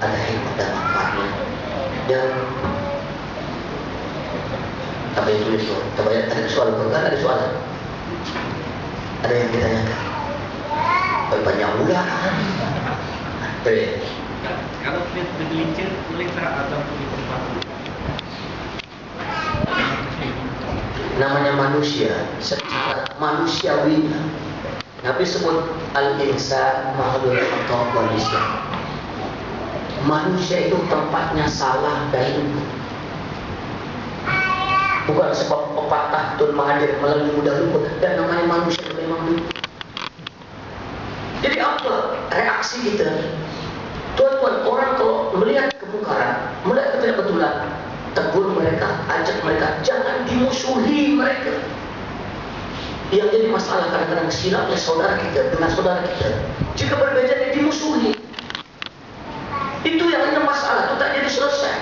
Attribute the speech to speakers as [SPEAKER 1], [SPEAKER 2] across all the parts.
[SPEAKER 1] ada hikmah dan manfaatnya. Dan apa yang tulis ya, ada soal kan ada soalan. Ada yang ditanyakan. Oh, banyak juga. Eh,
[SPEAKER 2] Kalau bergelincir, azam di tempat?
[SPEAKER 1] namanya manusia secara manusiawi Nabi sebut al-insan makhluk atau manusia manusia itu tempatnya salah dan bukan sebab pepatah tun mahadir melalui mudah luput dan namanya manusia memang luput jadi apa reaksi kita tuan-tuan orang kalau melihat kemungkaran melihat ketidakbetulan tegur mereka, ajak mereka, jangan dimusuhi mereka. Yang jadi masalah kadang-kadang silapnya saudara kita dengan saudara kita. Jika berbeda dimusuhi. Itu yang masalah, itu tak jadi selesai.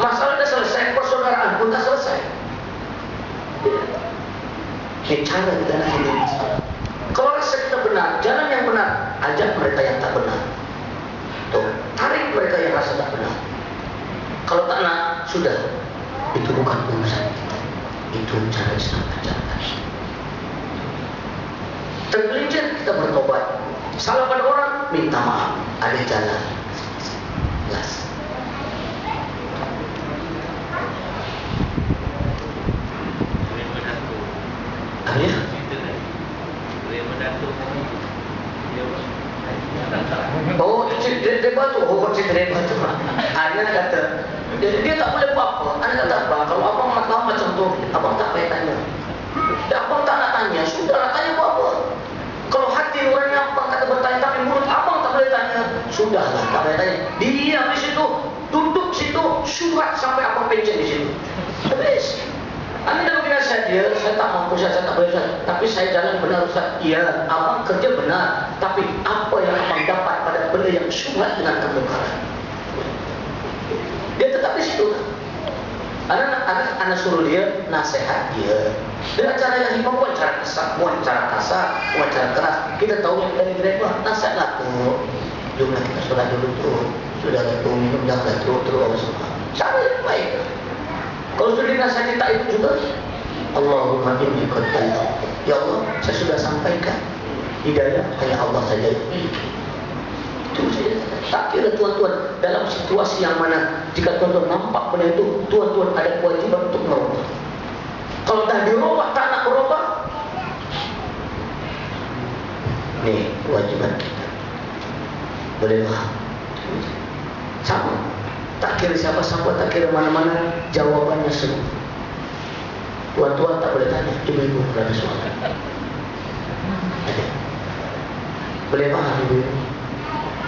[SPEAKER 1] Masalah sudah selesai, persaudaraan pun tak selesai. Ini cara kita nak hidup. Kalau rasa kita benar, jalan yang benar, ajak mereka yang tak benar. Tuh, tarik mereka yang rasa tak benar. Kalau tak nak, sudah. Itu bukan urusan kita. Itu cara Islam ajarkan. Tergelincir, kita bertobat. Salah pada orang, minta maaf. Ada jalan. Ya?
[SPEAKER 2] Cerita.
[SPEAKER 1] Oh, dia, dia batu. Oh, cerita dia batu. Anak kata, dia, dia tak boleh buat apa. Anak kata apa? Kalau abang nak tahu macam tu, abang tak payah tanya. Dan abang tak nak tanya, sudah nak tanya buat apa? Kalau hati orang yang abang kata bertanya, tapi mulut abang tak boleh tanya, sudahlah, tak payah tanya. Diam di situ, duduk situ, surat sampai abang pencet di situ. Habis. Anda dah bagi nasihat dia, saya tak mampu, saya, saya tak boleh Ustaz. Tapi saya jalan benar Ustaz. Iya, abang kerja benar. Tapi apa yang abang dapat pada benda yang syubhat dengan kemungkaran? Dia tetap di situ. Anak, anak, anak suruh dia nasihat dia dengan cara yang hikmah bukan cara kasar, bukan cara kasar, bukan cara keras. Kita tahu yang dari mereka nasihatlah tu. Jumlah kita sholat dulu tu, sudah tu minum jangan terus terus apa semua. Cara yang baik. Kalau sudah dinasihati tak ikut juga, Allahumma inni qad Ya Allah, saya sudah sampaikan hidayah hanya Allah saja. Itu saja. Tak kira tuan-tuan dalam situasi yang mana jika tuan-tuan nampak benda itu, tuan-tuan ada kewajiban untuk merubah. Kalau dah dirubah tak nak berubah, ni kewajiban kita. Boleh faham? Sama Tak kira siapa-siapa, tak kira mana-mana, jawabannya semua. Tuan-tuan tak boleh tanya, ibu-ibu berada soalan. Ada. Boleh faham ibu-ibu?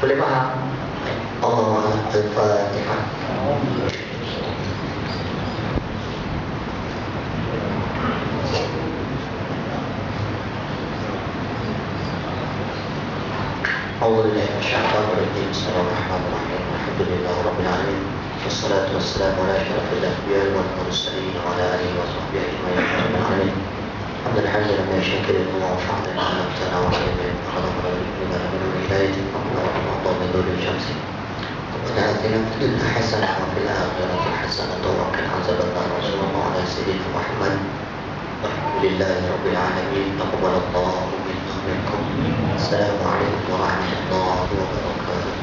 [SPEAKER 1] Boleh faham? Allah Al-Fatihah. أعوذ بالله من الشيطان الرجيم بسم الله الرحمن الرحيم الحمد لله رب العالمين. والصلاة والسلام على أشرف الأنبياء والمرسلين وعلى آله وصحبه أجمعين. رب العالمين. الحمد لله من شكر ووفقنا لما نبتنا وعلمنا خلقنا لما من الهداية فقنا ورحمة من نور الشمس ربنا آتنا في الدنيا حسنة وفي الآخرة حسنة وقنا عذاب النار وصلى الله على سيدنا محمد. والحمد لله رب العالمين. تقبل الله منا منكم. السلام عليكم ورحمة الله وبركاته.